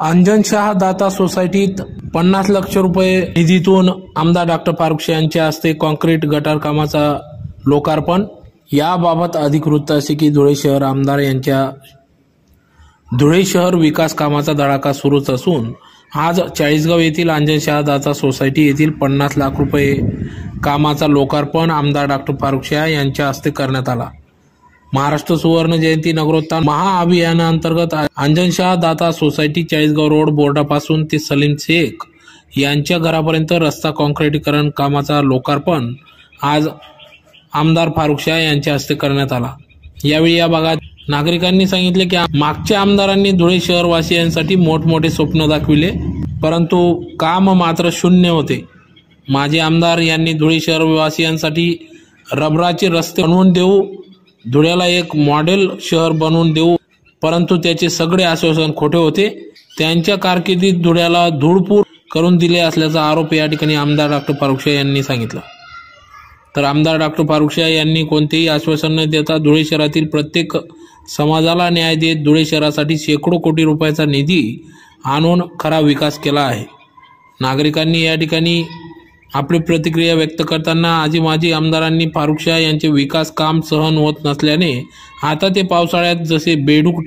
अंजनशहा दाता सोसायटीत पन्नास लक्ष रुपये निधीतून आमदार डॉक्टर फारुख यांच्या हस्ते कॉन्क्रीट गटार कामाचा लोकार्पण. याबाबत अधिक वृत्त असे की धुळे शहर आमदार यांच्या धुळे शहर विकास कामाचा धडाका सुरूच असून आज चाळीसगाव येथील अंजनशहा दाता सोसायटी येथील पन्नास लाख रुपये कामाचा लोकार्पण आमदार डॉक्टर फारुख शाह यांच्या हस्ते करण्यात आला. महाराष्ट्र सुवर्ण जयंती नगरोत्थान महाअभियानाअंतर्गत अंजनशाह दाता सोसायटी चाळीसगाव रोड बोर्डापासून ते सलीम शेख यांच्या घरापर्यंत रस्ता कॉन्क्रिटीकरण कामाचा लोकार्पण आज आमदार फारुख शाह यांच्या हस्ते करण्यात आला. यावेळी या भागात नागरिकांनी सांगितले की मागच्या आमदारांनी धुळे शहरवासियांसाठी मोठमोठे स्वप्न दाखविले परंतु काम मात्र शून्य होते. माजी आमदार यांनी धुळे शहरवासियांसाठी रबराचे रस्ते बनवून देऊ धुळ्याला एक मॉडेल शहर बनवून देऊ. परंतु त्याचे सगळे आश्वासन खोटे होते. त्यांच्या कारकिर्दीत धुळ्याला धूळपूर करून दिले असल्याचा आरोप या ठिकाणी आमदार डॉक्टर पारुखशाह यांनी सांगितला. तर आमदार डॉक्टर फारुखशाह यांनी कोणतेही आश्वासन न देता धुळे शहरातील प्रत्येक समाजाला न्याय देत धुळे शहरासाठी शेकडो कोटी रुपयाचा निधी आणून खरा विकास केला आहे. नागरिकांनी या ठिकाणी आपली प्रतिक्रिया व्यक्त करताना आजी माजी आमदारांनी फारुख शाह यांचे विकास काम सहन होत नसल्याने आता ते पावसाळ्यात जसे बेडूक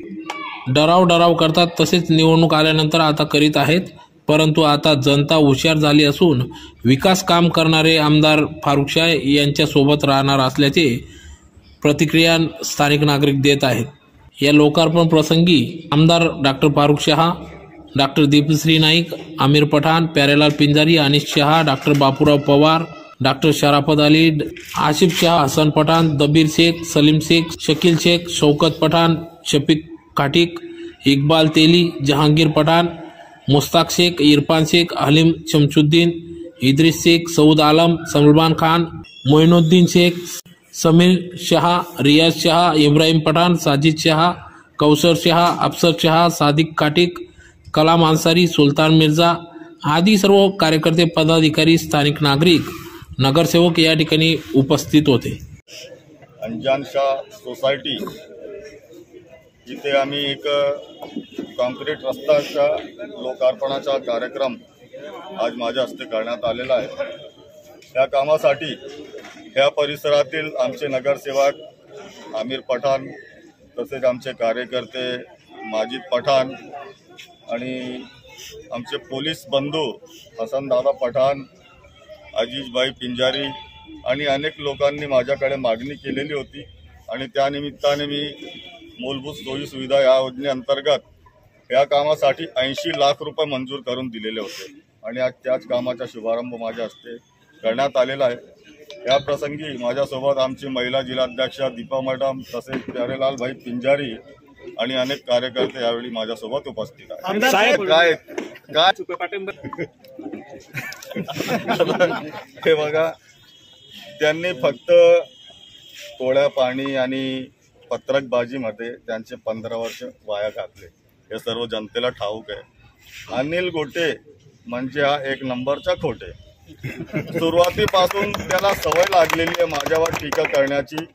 डराव डराव करतात तसेच निवडणूक आल्यानंतर आता करीत आहेत. परंतु आता जनता हुशार झाली असून विकास काम करणारे आमदार फारुख शाह यांच्यासोबत राहणार असल्याचे प्रतिक्रिया स्थानिक नागरिक देत आहेत. या लोकार्पण प्रसंगी आमदार doctor Farukh Shah doctor Deepshree Naik, Aamir Pathan, Pyarelal Pinjari, Anish Shah, doctor Bapurao Pawar, doctor Sharafat Ali Asif Shah, Hasan Pathan, दबीर शेख, सलीम शेख, शकील शेख, शौकत पठाण, शफीक काटिक, इकबाल तेली, जहांगीर पठाण, मुस्ताक शेख, इरफान शेख हलीम शमशुद्दीन, इद्रिस शेख, सऊद आलम, सलमान खान, मोइनुद्दीन शेख, समीर शहा, रियाज शाह, इब्राहिम पठाण, साजिद शाह, कौसर शाह, अफसर शाह, सादिक काटिक कलाम अन्सारी सुलतान मिर्झा आदी सर्व कार्यकर्ते पदाधिकारी स्थानिक नागरिक नगरसेवक या ठिकाणी उपस्थित होते. अंजानशाह सोसायटी इथे आम्ही एक कॉन्क्रीट रस्ताच्या लोकार्पणाचा कार्यक्रम आज माझ्या हस्ते करण्यात आलेला आहे. या कामासाठी या परिसरातील आमचे नगरसेवक आमिर पठाण तसेच आमचे कार्यकर्ते माजिद पठाण आणि आमचे पोलीस बंधू हसनदादा पठाण अजीजभाई पिंजारी आणि अनेक लोकांनी माझ्याकडे मागणी केलेली होती. आणि त्यानिमित्ताने मी मूलभूत सोयी सुविधा या योजनेअंतर्गत या कामासाठी ऐंशी लाख रुपये मंजूर करून दिलेले होते. आणि आज त्याच कामाचा शुभारंभ माझ्या हस्ते करण्यात आलेला आहे. या प्रसंगी माझ्यासोबत आमची महिला जिल्हाध्यक्षा दीपा मॅडम तसेच प्यारेलाल भाई पिंजारी आणि अनेक कार्यकर्ते यावेळी माझ्यासोबत उपस्थित आहेत. साहेब. काय काय हे बघा त्यांनी फक्त कोळ्या पाणी आणि पत्रकबाजीमध्ये त्यांचे पंधरा वर्ष वाया घातले. हे सर्व जनतेला ठाऊक आहे. अनिल गोटे म्हणजे हा एक नंबरचा खोटे. सुरुवातीपासून त्याला सवय लागलेली आहे माझ्यावर टीका करण्याची.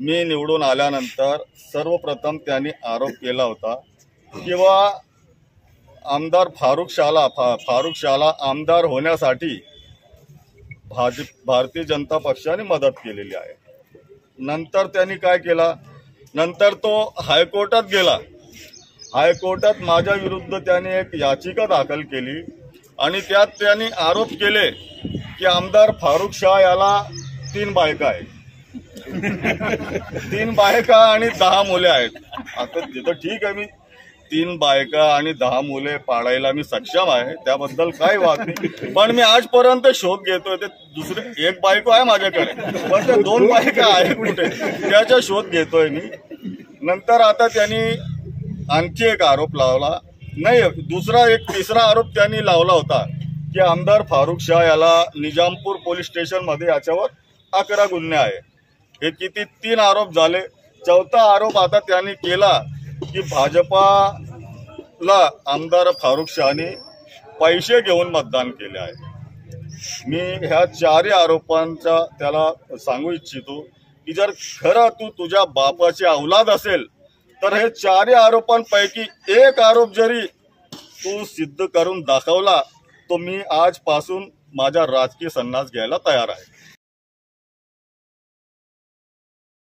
मी निवडून आल्यानंतर सर्वप्रथम त्यांनी आरोप केला होता. किंवा आमदार फारुख शाला फा फारुख शाला आमदार होण्यासाठी भाजप भारतीय जनता पक्षाने मदत केलेली आहे. नंतर त्यांनी काय केला? नंतर तो हायकोर्टात गेला. हायकोर्टात माझ्या विरुद्ध त्याने एक याचिका दाखल केली आणि त्यात त्यांनी आरोप केले की आमदार फारुख शाह याला तीन बायका आहेत. तीन बायका आणि दहा मुले आहेत. आता तिथं ठीक आहे मी. तीन बायका आणि दहा मुले पाळायला मी सक्षम आहे. त्याबद्दल काय वाद नाही. पण मी आजपर्यंत शोध घेतोय. ते दुसरे एक बायको आहे माझ्याकडे. पण त्या दोन बायका आहेत कुठे? त्याचा शोध घेतोय मी. नंतर आता त्यांनी आणखी एक आरोप लावला. नाही दुसरा एक तिसरा आरोप त्यांनी लावला होता की आमदार फारुख शाह याला निजामपूर पोलीस स्टेशनमध्ये याच्यावर अकरा गुन्हे आहे हे किती तीन आरोप झाले. चौथा आरोप आता त्यांनी केला की भाजपाला आमदार फारुख शहाने पैसे घेऊन मतदान केले आहे. मी ह्या चारही आरोपांचा त्याला सांगू इच्छितो की जर खरं तू तुझ्या बापाची अवलाद असेल तर हे चारही आरोपांपैकी एक आरोप जरी तू सिद्ध करून दाखवला तो मी आजपासून माझा राजकीय संन्यास घ्यायला तयार आहे.